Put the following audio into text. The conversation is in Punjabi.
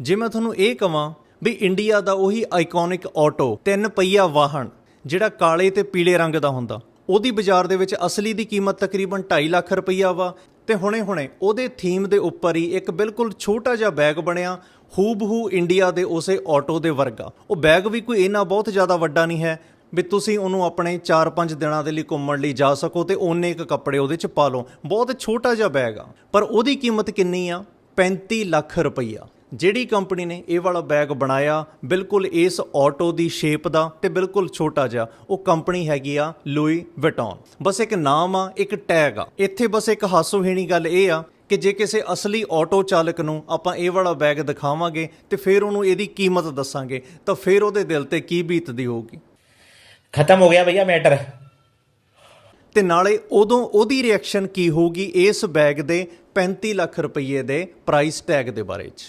ਜੇ ਮੈਂ ਤੁਹਾਨੂੰ ਇਹ ਕਹਾਂ ਵੀ ਇੰਡੀਆ ਦਾ ਉਹੀ ਆਈਕੋਨਿਕ ਆਟੋ ਤਿੰਨ ਪਹੀਆ ਵਾਹਨ, ਜਿਹੜਾ ਕਾਲੇ ਤੇ ਪੀਲੇ ਰੰਗ ਦਾ ਹੁੰਦਾ, ਉਹਦੀ ਬਾਜ਼ਾਰ ਦੇ ਵਿੱਚ ਅਸਲੀ ਦੀ ਕੀਮਤ ਤਕਰੀਬਨ 2.5 ਲੱਖ ਰੁਪਈਆ ਵਾ। ਤੇ ਹੁਣੇ-ਹੁਣੇ ਉਹਦੇ ਥੀਮ ਦੇ ਉੱਪਰ ਹੀ ਇੱਕ ਬਿਲਕੁਲ ਛੋਟਾ ਜਿਹਾ ਬੈਗ ਬਣਿਆ, ਹੂਬਹੂ ਇੰਡੀਆ ਦੇ ਉਸੇ ਆਟੋ ਦੇ ਵਰਗਾ। ਉਹ ਬੈਗ ਵੀ ਕੋਈ ਇੰਨਾ ਬਹੁਤ ਜ਼ਿਆਦਾ ਵੱਡਾ ਨਹੀਂ ਹੈ ਵੀ ਤੁਸੀਂ ਉਹਨੂੰ ਆਪਣੇ 4-5 ਦਿਨਾਂ ਦੇ ਲਈ ਘੁੰਮਣ ਲਈ ਜਾ ਸਕੋ ਤੇ ਓਨੇ ਇੱਕ ਕੱਪੜੇ ਉਹਦੇ ਚ ਪਾ ਲਓ। ਬਹੁਤ ਛੋਟਾ ਜਿਹਾ ਬੈਗ ਆ। ਪਰ ਉਹਦੀ ਕੀਮਤ ਕਿੰਨੀ ਆ? 35 ਲੱਖ ਰੁਪਈਆ। ਜਿਹੜੀ ਕੰਪਨੀ ਨੇ ਇਹ ਵਾਲਾ ਬੈਗ ਬਣਾਇਆ ਬਿਲਕੁਲ ਇਸ ਆਟੋ ਦੀ ਸ਼ੇਪ ਦਾ ਤੇ ਬਿਲਕੁਲ ਛੋਟਾ ਜਿਹਾ ਉਹ ਕੰਪਨੀ ਹੈਗੀ ਆ ਲੂਈ ਵਿਟੌਨ ਬਸ ਇੱਕ ਨਾਮ ਆ ਇੱਕ ਟੈਗ ਆ। ਇੱਥੇ ਬਸ ਇੱਕ ਹਾਸੋਹੀਣੀ ਗੱਲ ਇਹ ਆ ਕਿ ਜੇ ਕਿਸੇ ਅਸਲੀ ਆਟੋ ਚਾਲਕ ਨੂੰ ਆਪਾਂ ਇਹ ਵਾਲਾ ਬੈਗ ਦਿਖਾਵਾਂਗੇ ਤੇ ਫਿਰ ਉਹਨੂੰ ਇਹਦੀ ਕੀਮਤ ਦੱਸਾਂਗੇ ਤਾਂ ਫਿਰ ਉਹਦੇ ਦਿਲ ਤੇ ਕੀ ਬੀਤਦੀ ਹੋਊਗੀ? ਖਤਮ ਹੋ ਗਿਆ ਭਈਆ ਮੈਟਰ ਤੇ ਨਾਲੇ ਉਦੋਂ ਉਹਦੀ ਰਿਐਕਸ਼ਨ ਕੀ ਹੋਊਗੀ ਇਸ ਬੈਗ ਦੇ 35 ਲੱਖ ਰੁਪਏ ਦੇ ਪ੍ਰਾਈਸ ਟੈਗ ਦੇ ਬਾਰੇ 'ਚ?